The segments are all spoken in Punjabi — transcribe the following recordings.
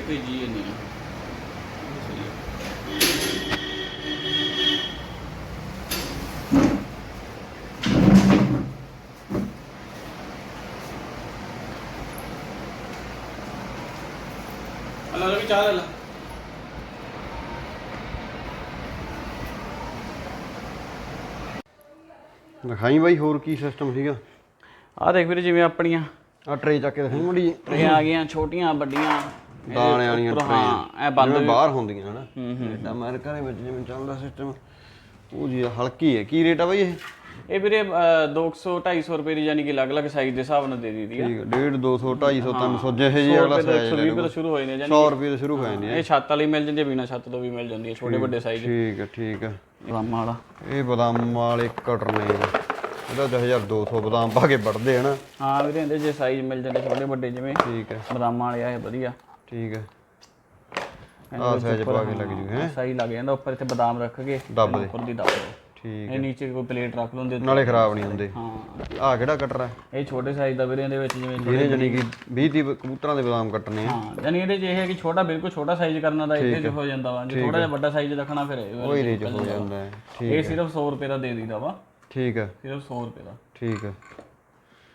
ਇਹ ਭੇਜੀ ਨਹੀਂ ਆ ਇਹ ਸਹੀ ਆ। ਅੱਲਾ ਰਵੀ ਚਾਹ ਲੈ ਲਾ। ਦਿਖਾਈ ਬਾਈ ਹੋਰ ਕੀ ਸਿਸਟਮ ਸੀਗਾ? ਆ ਦੇਖ ਵੀਰੇ ਜਿਵੇਂ ਆਪਣੀਆਂ ਆ ਟਰੇ ਚੱਕ ਕੇ ਦਿਖਾਈ। ਮੜੀ ਟਰੇਆਂ ਆ ਗਈਆਂ ਛੋਟੀਆਂ ਵੱਡੀਆਂ। ਇਹਦੇ ਦਾਣੇ ਵਾਲੀਆਂ ਉੱਪਰ, ਹਾਂ ਇਹ ਬੰਦ ਜਿਵੇਂ ਬਾਹਰ ਹੁੰਦੀਆਂ ਹਨਾ। ਕੈਨੇਡਾ ਅਮਰੀਕਾ ਦੇ ਵਿੱਚ ਜਿਵੇਂ ਚੱਲਦਾ ਸਿਸਟਮ ਉਹ ਜੀ ਹਲਕੀ ਹੈ। ਕੀ ਰੇਟ ਆ ਬਾਈ ਇਹ? ਇਹ ਵੀਰੇ 200 250 ਰੁਪਏ ਦੀ ਯਾਨੀ ਕਿ ਅਲੱਗ-ਅਲੱਗ ਸਾਈਜ਼ ਦੇ ਹਿਸਾਬ ਨਾਲ ਦੇ ਦਿੱਤੀ ਆ। ਠੀਕ ਹੈ 1.5 200 250 300 ਜਿਹੇ ਜੀ 100 ਅਗਲਾ ਸਾਈਜ਼ 120 ਰੁਪਏ ਤੋਂ ਸ਼ੁਰੂ ਹੋਏ ਨੇ ਯਾਨੀ 100 ਰੁਪਏ ਤੋਂ ਸ਼ੁਰੂ ਹੋ ਜਾਂਦੀ ਹੈ ਇਹ ਛੱਤ ਵਾਲੀ ਮਿਲ ਜਾਂਦੀ ਹੈ ਬਿਨਾ ਛੱਤ ਤੋਂ ਵੀ ਮਿਲ ਜਾਂਦੀ ਹੈ ਛੋਟੇ ਵੱਡੇ ਸਾਈਜ਼ ਠੀਕ ਹੈ ਠੀਕ ਹੈ। ਰਾਮਾ ਵਾਲਾ। ਇਹ ਬਦਾਮ ਵਾਲੇ ਕਟਰ ਨੇ ਇਹਦਾ 2200 ਬਦਾਮ ਪਾ ਕੇ ਵੱਢਦੇ ਹਨਾ ਹਾਂ ਵੀਰੇ ਇਹਦੇ ਜੇ ਸਾਈਜ਼ ਮਿਲ ਜਾਂਦੇ ਛੋਟੇ ਵੱਡੇ ਜਿਵੇਂ ਠੀਕ ਹੈ। ਬਦਾਮਾਂ ਵਾਲੇ ਆ ਇਹ ਵਧੀਆ। ਠੀਕ ਹੈ। ਆਹ ਸਾਈਜ਼ ਪਾ ਕੇ ਲੱਗ ਜੂ ਹੈ। ਸਹੀ ਲੱਗ ਜਾਂਦਾ ਉੱਪਰ ਇੱਥੇ ਬਦਾਮ ਰੱਖ ਕੇ ਦੱਬ ਦੇ। ਉੱਪਰ ਦੀ ਦੱਬ। ਠੀਕ ਇਹ ਨੀਚੇ ਕੋਈ ਪਲੇਟ ਰੱਖ ਲਓ ਨਾਲੇ ਖਰਾਬ ਨਹੀਂ ਹੁੰਦੇ। ਹਾਂ। ਆਹ ਕਿਹੜਾ ਕਟਰ ਹੈ? ਇਹ ਛੋਟੇ ਸਾਈਜ਼ ਦਾ ਵੀਰੇ ਇਹਦੇ ਵਿੱਚ ਜਿਵੇਂ ਇਹਨੇ ਜਾਨੀ ਕਿ 20 30 ਕਬੂਤਰਾਂ ਦੇ ਬਦਾਮ ਕੱਟਣੇ ਆ। ਹਾਂ ਯਾਨੀ ਇਹਦੇ 'ਚ ਇਹ ਹੈ ਕਿ ਛੋਟਾ ਬਿਲਕੁਲ ਛੋਟਾ ਸਾਈਜ਼ ਕਰਨਾ ਦਾ 'ਚ ਹੋ। ਜਾਂਦਾ ਵਾ। ਜੇ ਥੋੜਾ ਜਿਹਾ ਵੱਡਾ ਸਾਈਜ਼ ਰੱਖਣਾ ਫਿਰ ਉਹ ਹੀ ਰੇਜ ਹੋ ਜਾਂਦਾ ਹੈ। ਠੀਕ ਇਹ ਸਿਰਫ 100 ਰੁਪਏ ਦਾ ਦੇ ਦੀਦਾ ਵਾ। ਠੀਕ ਹੈ। ਸਿਰਫ 100 ਰੁਪਏ ਦਾ। ਠੀਕ ਹੈ।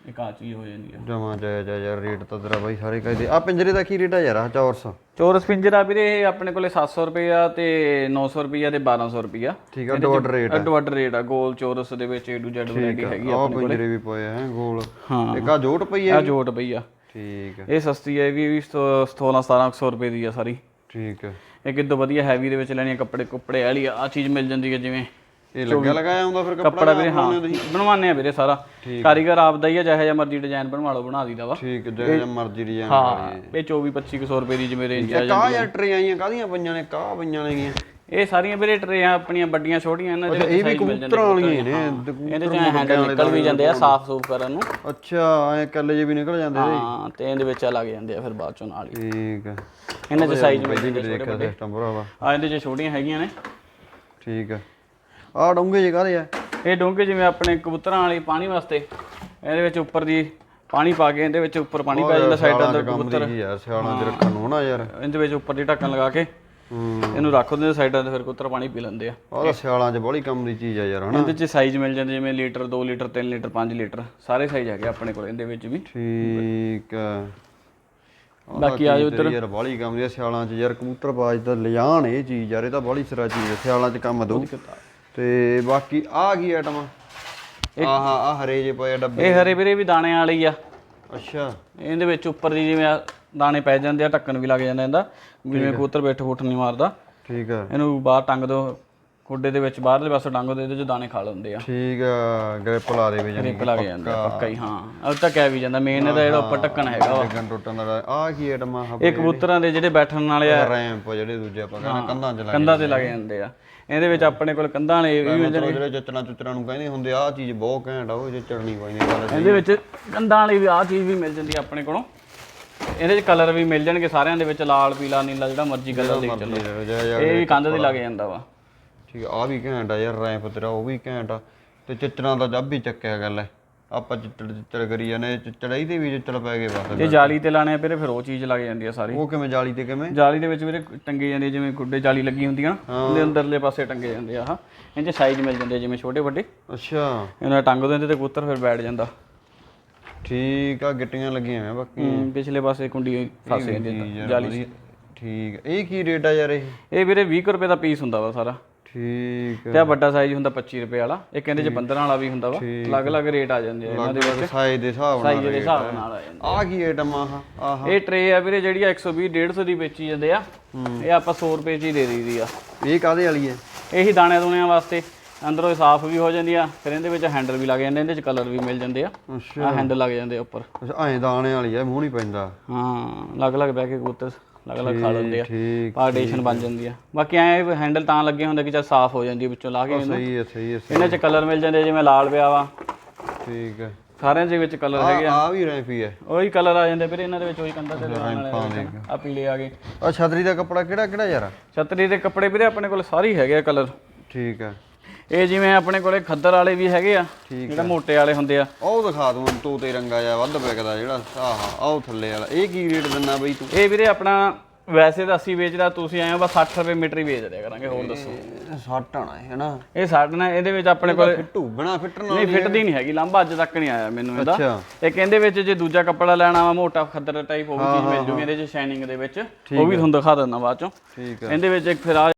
ਇੱਕ ਆ ਚੀਜ਼ ਹੋ ਜਾਂਦੀ ਆ। ਜਮਾ ਜਾਇ ਜਾਇ ਯਾਰ ਰੇਟ ਤਾਂ ਤੇਰਾ ਬਾਈ ਸਾਰੇ ਕਹਿੰਦੇ। ਆ ਪਿੰਜਰੇ ਦਾ ਕੀ ਰੇਟ ਆ ਯਾਰ ਆ ਚੌਰਸ? ਚੋਰਸ ਪਿੰਜਰਾ ਵੀਰੇ ਇਹ ਆਪਣੇ ਕੋਲੇ 700 ਰੁਪਏ ਆ ਤੇ 900 ਰੁਪਏ ਆ ਤੇ 1200 ਰੁਪਏ ਆ। ਠੀਕ ਆ ਡੋਡ ਰੇਟ ਅੱਡ ਵੱਡ ਰੇਟ ਆ ਗੋਲ ਚੋਰਸ ਦੇ ਵਿੱਚ ਏ ਟੂ ਜ਼ੈਡ ਵੈਰਾਈਟੀ ਹੈਗੀ ਆ ਆ ਪਿੰਜਰੇ ਵੀ ਪਏ ਹੈ ਗੋਲ। ਹਾਂ। ਇੱਕ ਆ ਜੋਟ ਪਈ ਹੈ ਆ ਜੋਟ ਪਈ ਆ। ਠੀਕ ਇਹ ਸਸਤੀ ਹੈ ਇਹ ਵੀ ਇਹ ਵੀ 16 1700 ਰੁਪਏ ਦੀ ਆ ਸਾਰੀ। ਠੀਕ ਹੈ ਇਹ ਕਿਦੋਂ ਵਧੀਆ ਹੈਵੀ ਦੇ ਵਿੱਚ ਲੈਣੀ ਆ ਕੱਪੜੇ ਕੁੱਪੜੇ ਵਾਲੀ ਆ ਚੀਜ਼ ਮਿਲ ਜਾਂਦੀ ਹੈ ਜਿਵੇਂ। ਇਹ ਲੱਗਿਆ ਲਗਾਇਆ ਹੁੰਦਾ ਫਿਰ ਕੱਪੜਾ ਵੀਰੇ ਹਾਂ। ਬਣਵਾਉਂਦੇ ਆ ਵੀਰੇ ਸਾਰਾ। ਕਾਰੀਗਰ ਆਪਦਾ ਹੀ ਆ ਜਿਹੋ ਜਿਹਾ ਮਰਜ਼ੀ ਡਿਜ਼ਾਈਨ ਬਣਵਾ ਲਓ ਬਣਾ ਦੀਦਾ ਵਾ। ਠੀਕ ਜਿਹੜਾ ਜਿਹਾ ਮਰਜ਼ੀ ਡਿਜ਼ਾਈਨ ਹਾਂ ਇਹ 24 2500 ਰੁਪਏ ਦੀ ਜਿਵੇਂ ਰੇਂਜ ਆ ਕਾ ਯਾਰ ਟਰੇ ਆਈਆਂ ਕਾਦੀਆਂ ਪਈਆਂ ਨੇ? ਕਾ ਪਈਆਂ ਨੇਗੀਆਂ ਇਹ ਸਾਰੀਆਂ ਵੀਰੇ ਟਰੇਆਂ ਆਪਣੀਆਂ ਵੱਡੀਆਂ ਛੋਟੀਆਂ ਇਹਨਾਂ ਦੇ ਇਹ ਵੀ ਜਾਂਦੇ ਕਬੂਤਰਾਂ ਵਾਲੀਆਂ ਹੀ। ਨੇ ਇਹਦੇ ਚ ਹੈਂਡਲ ਨਿਕਲ ਵੀ ਜਾਂਦੇ ਆ ਸਾਫ਼ ਸੂਫ ਕਰਨ ਨੂੰ। ਅੱਛਾ ਐ ਕੱਲੇ ਜੇ ਵੀ ਨਿਕਲ ਜਾਂਦੇ ਨੇ ਹਾਂ? ਤੇ ਇਹਦੇ ਵਿੱਚ ਆ ਲੱਗ ਜਾਂਦੇ ਆ ਫਿਰ ਬਾਅਦ ਚੋਂ ਨਾਲ ਹੀ। ਠੀਕ ਹੈ ਇਹਨਾਂ ਦੇ ਸਾਈਜ਼ ਜਾਂਦੇ ਵਾਰ ਦੇਖਿਆ ਸਿਸਟਮ ਭਰਾਵਾ। ਆ ਇਹਦੇ ਚ ਛੋਟੀਆਂ ਹੈਗੀਆਂ ਨੇ। ਠੀਕ ਹੈ ਆ ਡੋਂਗੇ ਜੇ ਕਾਦੇ ਆ? ਇਹ ਡੋਂਗੇ ਜਿਵੇਂ ਆਪਣੇ ਕਬੂਤਰਾਂ ਵਾਲੀ ਪਾਣੀ ਵਾਸਤੇ। ਇਹਦੇ ਵਿੱਚ ਉੱਪਰ ਦੀ ਪਾਣੀ ਪਾ ਕੇ ਇਹਦੇ ਵਿੱਚ ਉੱਪਰ ਪਾਣੀ ਪੈ ਜਾਂਦਾ ਸਾਈਡਾਂ ਦੀ ਯਾਰ ਸਿਆਲਾਂ ਚ ਰੱਖਣ ਨੂੰ ਨਾ ਯਾਰ। ਇਹਦੇ ਵਿੱਚ ਉੱਪਰ ਦੀ ਢੱਕਣ ਲਗਾ ਕੇ ਇਹਨੂੰ ਰੱਖ ਦਿੰਦੇ ਸਾਈਡਾਂ ਤੇ ਫਿਰ ਕਬੂਤਰ ਪਾਣੀ ਪੀ ਲੈਂਦੇ ਆ। ਤਾਂ ਸਿਆਲਾਂ ਚ ਬੜੀ ਕੰਮ ਦੀ ਚੀਜ਼ ਆ ਯਾਰ ਹਨਾ? ਇਹਦੇ ਚ ਸਾਈਜ਼ ਮਿਲ ਜਾਂਦੇ ਜਿਵੇਂ ਲੀਟਰ 2 ਲੀਟਰ 3 ਲੀਟਰ 5 ਲੀਟਰ ਸਾਰੇ ਸਾਈਜ਼ ਹੈਗੇ ਆਪਣੇ ਕੋਲ ਇਹਦੇ ਵਿੱਚ ਵੀ। ਠੀਕ ਬਾਕੀ ਆ ਜਾਓ ਇੱਧਰ। ਯਾਰ ਬਾਲੀ ਕੰਮ ਦੀ ਸਿਆਲਾਂ ਚ। ਯਾਰ ਕਬੂਤਰ ਬਾਜ ਤਾਂ ਲਿਜਾਣ ਇਹ ਚੀਜ਼ ਯਾਰ ਇਹ ਤਾਂ ਬਾਲੀ ਸਿਰਾ ਚੀਜ਼ ਸਿਆਲਾਂ ਚ ਕੰਮ ਦਊ ਤੇ ਬਾਕੀ ਆ ਕੀ ਆਈਟਮ ਆਹ ਆ ਹਰੇ ਜੇ ਪਏ ਆ ਡੱਬੇ ਇਹ ਹਰੇ ਵੀਰੇ ਵੀ ਦਾਣੇ ਵਾਲੀ ਆ। ਅੱਛਾ। ਇਹਦੇ ਵਿੱਚ ਉੱਪਰ ਦੀ ਜਿਵੇਂ ਆ ਦਾਣੇ ਪੈ ਜਾਂਦੇ ਆ ਢੱਕਣ ਵੀ ਲੱਗ ਜਾਂਦਾ ਇਹਦਾ। ਜਿਵੇਂ ਕਬੂਤਰ ਬੈਠ ਫੁੱਟ ਨਹੀਂ ਮਾਰਦਾ। ਠੀਕ ਆ। ਇਹਨੂੰ ਬਾਹਰ ਟੰਗ ਦੋ ਖੁੱਡੇ ਦੇ ਵਿੱਚ ਬਾਹਰਲੇ ਪਾਸੇ ਟੰਗ ਦੋ ਇਹਦੇ ਚ ਦਾਣੇ ਖਾ ਲੈਂਦੇ ਆ। ਠੀਕ ਆ ਗ੍ਰਿਪ ਲਾ ਦੇ ਵੀ ਜਾਨੀ ਰਿਪ ਲੱਗ ਜਾਂਦਾ ਪੱਕਾ ਹੀ ਹਾਂ। ਉਹ ਤਾਂ ਕਹਿ ਵੀ ਜਾਂਦਾ ਮੇਨ ਇਹਦਾ ਜਿਹੜਾ ਉੱਪਰ ਢੱਕਣ ਹੈਗਾ ਵਾ। ਡਿੱਗਣ ਟੁੱਟਣ ਦਾ ਆ ਕੀ ਆਈਟਮ ਆ ਇਹ ਕਬੂਤਰਾਂ ਦੇ ਜਿਹੜੇ ਬੈਠਣ ਵਾਲੇ ਆ। ਰੈਂਪ ਜਿਹੜੇ ਦੂਜੇ ਆਪਾਂ ਕਹਿੰਦੇ ਕੰਧਾਂ ਚ ਲੱਗ ਕੰਧਾਂ ਤੇ ਲੱਗ ਜਾਂਦੇ ਆ। ਇਹਦੇ ਵਿੱਚ ਆਪਣੇ ਕੋਲ ਕੰਧਾਂ ਵਾਲੇ ਵੀ ਮਤਲਬ ਜਿਹੜੇ ਚੱਚਣਾ ਚੁੱਚਣਾ ਨੂੰ ਕਹਿੰਦੇ ਹੁੰਦੇ ਆ ਚੀਜ਼ ਬਹੁਤ ਘੈਂਟ ਆ ਉਹ ਜੇ ਚੜਨੀ ਪੈਂਦੀ ਗੱਲ ਇਹਦੇ ਵਿੱਚ ਕੰਧਾਂ ਵਾਲੀ ਵੀ ਆਹ ਚੀਜ਼ ਵੀ ਮਿਲ ਜਾਂਦੀ ਆ ਆਪਣੇ ਕੋਲੋਂ। ਇਹਦੇ ਚ ਕਲਰ ਵੀ ਮਿਲ ਜਾਣਗੇ ਸਾਰਿਆਂ ਦੇ ਵਿੱਚ ਲਾਲ ਪੀਲਾ ਨੀਲਾ ਜਿਹੜਾ ਮਰਜ਼ੀ ਕਲਰ ਦੇਖ ਚੱਲੋ। ਇਹ ਵੀ ਕੰਧ ਤੇ ਲੱਗ ਜਾਂਦਾ ਵਾ। ਠੀਕ ਆ ਆਹ ਵੀ ਘੈਂਟ ਆ ਯਾਰ ਰੈਂਪ ਤੇਰਾ ਉਹ ਵੀ ਘੈਂਟ ਆ। ਤੇ ਚਿੱਚਣਾ ਦਾ ਜੱਬ ਵੀ ਚੱਕਿਆ ਗੱਲ ਹੈ ਆਪਾਂ ਚਿੱਚੜ ਚਿੱਚੜ ਕਰੀ ਜਾਂਦੇ ਚਿੱਚੜਾਈ ਤੇ ਵੀ ਚਿੱਚੜ ਪੈ ਗਏ ਬਸ। ਜੇ ਜਾਲੀ ਤੇ ਲਾਣੇ ਆ ਵੀਰੇ ਫਿਰ ਉਹ ਚੀਜ਼ ਲੱਗ ਜਾਂਦੀ ਆ ਸਾਰੀ। ਉਹ ਕਿਵੇਂ ਜਾਲੀ ਤੇ ਕਿਵੇਂ? ਜਾਲੀ ਦੇ ਵਿੱਚ ਵੀਰੇ ਟੰਗੇ ਜਾਂਦੇ ਆ, ਜਿਵੇਂ ਗੁੱਡੇ ਜਾਲੀ ਲੱਗੀ ਹੁੰਦੀ ਆ ਨਾ ਉਹਦੇ ਅੰਦਰਲੇ ਪਾਸੇ ਟੰਗੇ ਜਾਂਦੇ ਆ ਆਹ ਇਹਦੇ ਸਾਈਜ਼ ਮਿਲ ਜਾਂਦੇ ਆ ਜਿਵੇਂ ਛੋਟੇ ਵੱਡੇ। ਅੱਛਾ। ਇਹਨਾਂ ਟੰਗ ਦਿੰਦੇ ਤੇ ਕਬੂਤਰ ਫਿਰ ਬੈਠ ਜਾਂਦਾ। ਠੀਕ ਆ ਗਿੱਟੀਆਂ ਲੱਗੀਆਂ ਹੋਈਆਂ ਬਾਕੀ। ਪਿਛਲੇ ਪਾਸੇ ਕੁੰਡੀ ਫਸ ਜਾਂਦੀ ਆ ਜਾਲੀ। ਠੀਕ ਆ। ਇਹ ਕੀ ਰੇਟ ਆ ਯਾਰ ਇਹ? ਇਹ ਵੀਰੇ 20 ਕੁ ਰੁਪਏ ਦਾ ਪੀਸ ਹੁੰਦਾ ਵਾ ਸਾਰਾ। ਠੀਕ ਤੇ ਆ ਵੱਡਾ ਸਾਈਜ਼ ਹੁੰਦਾ 25 ਰੁਪਏ ਵਾਲਾ। ਇੱਕ ਕਹਿੰਦੇ ਚ 15 ਵਾਲਾ ਵੀ ਹੁੰਦਾ ਵਾ ਅਲੱਗ-ਅਲੱਗ ਰੇਟ ਆ ਜਾਂਦੇ ਆ ਇਹਨਾਂ ਦੇ ਆ ਸਾਈਜ਼ ਦੇ ਹਿਸਾਬ ਨਾਲ ਸਾਈਜ਼ ਦੇ ਹਿਸਾਬ ਨਾਲ ਆ ਜਾਂਦੇ ਆ। ਕੀ ਆਈਟਮ ਆ ਆਹ? ਇਹ ਟਰੇ ਆ ਵੀਰੇ ਜਿਹੜੀ ਆ 120 150 ਦੀ ਵੇਚੀ ਜਾਂਦੇ ਆ। ਇਹ ਆਪਾਂ 100 ਰੁਪਏ ਚ ਹੀ ਦੇ ਦਈਦੀ ਆ। ਇਹ ਕਾਦੇ ਵਾਲੀ ਹੈ ਇਹੀ ਦਾਣੇ ਦੂਣਿਆਂ ਵਾਸਤੇ। ਅੰਦਰੋਂ ਇਹ ਸਾਫ਼ ਵੀ ਹੋ ਜਾਂਦੀ ਆ ਫਿਰ ਇਹਦੇ ਵਿੱਚ ਹੈਂਡਲ ਵੀ ਲੱਗ ਜਾਂਦੇ ਇਹਦੇ ਚ ਕਲਰ ਵੀ ਮਿਲ ਜਾਂਦੇ ਆ। ਅੱਛਾ। ਆ ਹੈਂਡਲ ਲੱਗ ਜਾਂਦੇ ਉੱਪਰ। ਅੱਛਾ ਐਂ ਦਾਣੇ ਵਾਲੀ ਆ ਮੂੰਹ ਨਹੀਂ ਪੈਂਦਾ। ਹਾਂ ਅਲੱਗ-ਅਲੱਗ ਬਹਿ ਕੇ ਕਬੂਤਰ। ਅਲੱਗ-ਅਲੱਗ ਖਾ ਲੈਂਦੇ ਆ ਠੀਕ ਪਾਰਟੀਸ਼ਨ ਬਣ ਜਾਂਦੀ ਆ। ਬਾਕੀ ਐ ਹੈਂਡਲ ਤਾਂ ਲੱਗੇ ਹੁੰਦੇ ਕਿ ਚਲ ਸਾਫ਼ ਹੋ ਜਾਂਦੀ ਆ ਵਿੱਚੋਂ ਲਾ ਕੇ ਇਹਨੂੰ। ਸਹੀ ਹੈ ਸਹੀ ਹੈ ਸਹੀ- ਇਹਨਾਂ 'ਚ ਕਲਰ ਮਿਲ ਜਾਂਦੇ ਆ, ਜਿਵੇਂ ਲਾਲ ਪਿਆ ਵਾ। ਠੀਕ ਹੈ ਸਾਰਿਆਂ ਦੇ ਵਿੱਚ ਕਲਰ ਹੈਗੇ ਆ। ਆ ਵੀ ਰੈਂਪੀ ਹੈ ਉਹੀ ਕਲਰ ਆ ਜਾਂਦੇ ਫਿਰ ਇਹਨਾਂ ਦੇ ਵਿੱਚ ਉਹੀ ਕੰਧਾਂ ਤੇ ਲਗਾਉਣ ਵਾਲੇ ਆ। ਪੀਲੇ ਆ ਗਏ। ਆ ਛਤਰੀ ਦਾ ਕੱਪੜਾ ਕਿਹੜਾ ਕਿਹੜਾ ਯਾਰ? ਛਤਰੀ ਦੇ ਕੱਪੜੇ ਵੀਰੇ ਆਪਣੇ ਕੋਲ ਸਾਰੇ ਹੀ ਹੈਗੇ ਆ ਕਲਰ ਠੀਕ ਹੈ ਇਹ ਜਿਵੇਂ ਆਪਣੇ ਕੋਲੇ ਖੱਦਰ ਵਾਲੇ ਵੀ ਹੈਗੇ ਆ ਜਿਹੜੇ ਮੋਟੇ ਵਾਲੇ ਹੁੰਦੇ ਆ। ਉਹ ਦਿਖਾ ਦੂੰ ਤੋਤੇ ਰੰਗਾ ਜਿਹਾ ਵੱਧ ਪੈਕਦਾ ਜਿਹੜਾ ਆਹ ਆਹ ਥੱਲੇ ਵਾਲਾ। ਇਹ ਕੀ ਰੇਟ ਦਿੰਨਾ ਬਈ ਤੂੰ? ਇਹ ਵੀਰੇ ਆਪਣਾ ਵੈਸੇ ਤਾਂ ਅਸੀਂ ਵੇਚਦਾ ਤੁਸੀਂ ਆਏ ਹੋ ਬਸ 60 ਰੁਪਏ ਮੀਟਰ ਹੀ ਵੇਚ ਦਿਆ ਕਰਾਂਗੇ ਹੋਰ ਦੱਸੋ। ਇਹ ਸੱਟ ਆਣਾ ਹੈ ਹਨਾ? ਇਹ ਸਾਡੇ ਨਾਲ ਇਹਦੇ ਵਿੱਚ ਆਪਣੇ ਕੋਲ ਫਿੱਟੂ ਬਣਾ ਫਿੱਟਣ ਨਹੀਂ ਫਿੱਟਦੀ ਨਹੀਂ ਹੈਗੀ ਲਾਂਬਾ ਅੱਜ ਤੱਕ ਨਹੀਂ ਆਇਆ ਮੈਨੂੰ ਇਹਦਾ। ਇਹ ਕਹਿੰਦੇ ਵਿੱਚ ਜੇ ਦੂਜਾ ਕੱਪੜਾ ਲੈਣਾ ਵਾ ਮੋਟਾ ਖੱਦਰ ਟਾਈਪ ਉਹ ਵੀ ਚੀਜ਼ ਮਿਲ ਜੂਗੀ ਇਹਦੇ ਚ ਸ਼ਾਈਨਿੰਗ ਦੇ ਵਿੱਚ। ਉਹ ਵੀ ਤੁਹਾਨੂੰ ਦਿਖਾ ਦਿੰਦਾ ਬਾਅਦ ਚੋਂ। ਇਹਦੇ ਵਿੱਚ ਇੱਕ ਫਿਰ ਆ